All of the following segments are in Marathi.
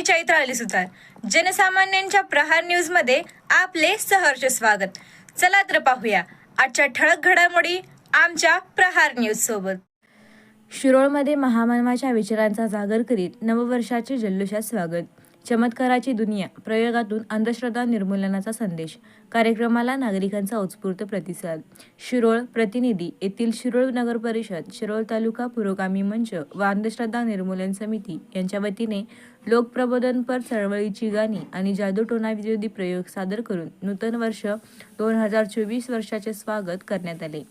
मी चैत्र सुतार जनसामान्यांच्या प्रहार न्यूजमध्ये आपले सहर्ष स्वागत. चला तर पाहूया. आजच्या ठळक घडामोडी आमच्या प्रहार न्यूज सोबत. शिरोळमध्ये महामानवाच्या विचारांचा जागर करीत नववर्षाचे जल्लोषात स्वागत. चमत्काराची दुनिया प्रयोगातून अंधश्रद्धा निर्मूलनाचा संदेश. कार्यक्रमाला नागरिकांचा उत्स्फूर्त प्रतिसाद. शिरोळ प्रतिनिधी येथील शिरोळ नगर परिषद शिरोळ तालुका पुरोगामी मंच व अंधश्रद्धा निर्मूलन समिती यांच्या वतीने लोकप्रबोधनपर चळवळीची गाणी आणि जादूटोणाविरोधी प्रयोग सादर करून नूतन वर्ष दोन हजार चोवीस वर्षाचे स्वागत करण्यात आले.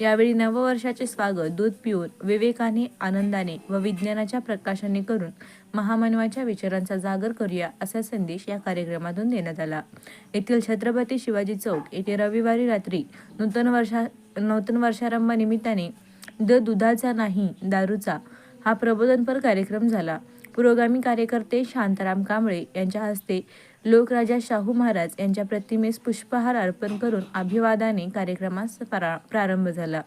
यावेळी नववर्षाचे स्वागत दूध पिऊन विवेकाने आनंदाने व विज्ञानाच्या प्रकाशाने करून महामानवाच्या विचारांचा जागर करूया असा संदेश या कार्यक्रमातून देण्यात आला. येथील छत्रपती शिवाजी चौक येथे रविवारी रात्री नूतन वर्षा नूतन वर्षारंभ निमित्ताने द दुधाचा नाही दारूचा हा प्रबोधनपर कार्यक्रम झाला. पुरोगामी कार्यकर्ते शांताराम कांबळे यांच्या हस्ते लोकराजा शाहू महाराज यांच्या प्रतिमेस पुष्पहार अर्पण करून अभिवादाने कार्यक्रमास प्रारंभ झाला.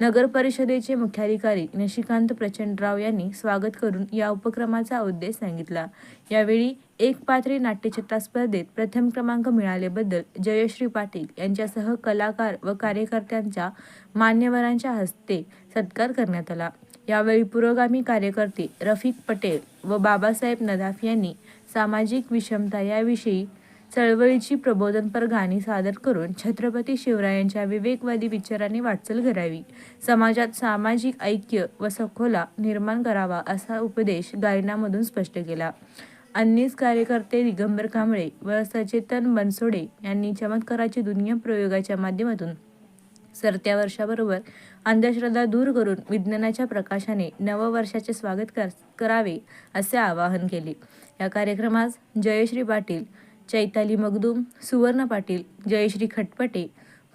नगर परिषदेचे मुख्याधिकारी निशिकांत प्रचंडराव यांनी स्वागत करून या उपक्रमाचा उद्देश सांगितला. यावेळी एक पात्री नाट्यचित्रा स्पर्धेत प्रथम क्रमांक मिळाल्याबद्दल जयश्री पाटील यांच्यासह कलाकार व कार्यकर्त्यांच्या मान्यवरांच्या हस्ते सत्कार करण्यात आला. यावेळी पुरोगामी कार्यकर्ते रफिक पटेल व बाबासाहेब नदाफ यांनी सामाजिक विषमता याविषयी चळवळीची प्रबोधनपर गाणी सादर करून छत्रपती शिवरायांच्या विवेकवादी विचारांनी वाटचाल करावी. समाजात सामाजिक ऐक्य व सखोला निर्माण करावा असा उपदेश गायनामधून स्पष्ट केला. अन्नीस कार्यकर्ते दिगंबर कांबळे व सचेतन बनसोडे यांनी चमत्काराची दुनिया प्रयोगाच्या माध्यमातून सरत्या वर्षाबरोबर अंधश्रद्धा दूर करून विज्ञानाच्या प्रकाशाने नववर्षाचे स्वागत कर करावे असे आवाहन केले. या कार्यक्रमास जयश्री पाटील चैताली मगदूम सुवर्ण पाटील जयश्री खटपटे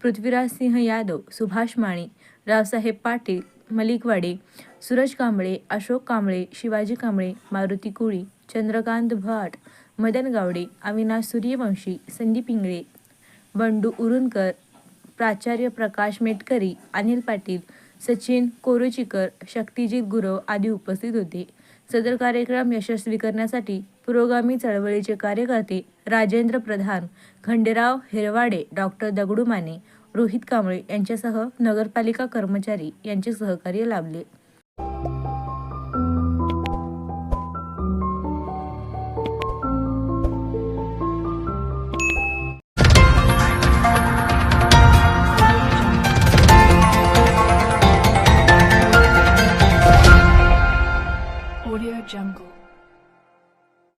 पृथ्वीराज सिंह यादव सुभाष माळी रावसाहेब पाटील मलिकवाडे सूरज कांबळे अशोक कांबळे शिवाजी कांबळे मारुती कुळी चंद्रकांत भाट मदन गावडे अविनाश सूर्यवंशी संदीप इंगळे बंडू उरुनकर प्राचार्य प्रकाश मेटकरी अनिल पाटील सचिन कोरुचीकर शक्तिजीत गुरव आदी उपस्थित होते. सदर कार्यक्रम यशस्वी करण्यासाठी पुरोगामी चळवळीचे कार्यकर्ते राजेंद्र प्रधान खंडेराव हिरवाडे डॉक्टर दगडू माने रोहित कांबळे यांच्यासह नगरपालिका कर्मचारी यांचे सहकार्य लाभले. Jungle.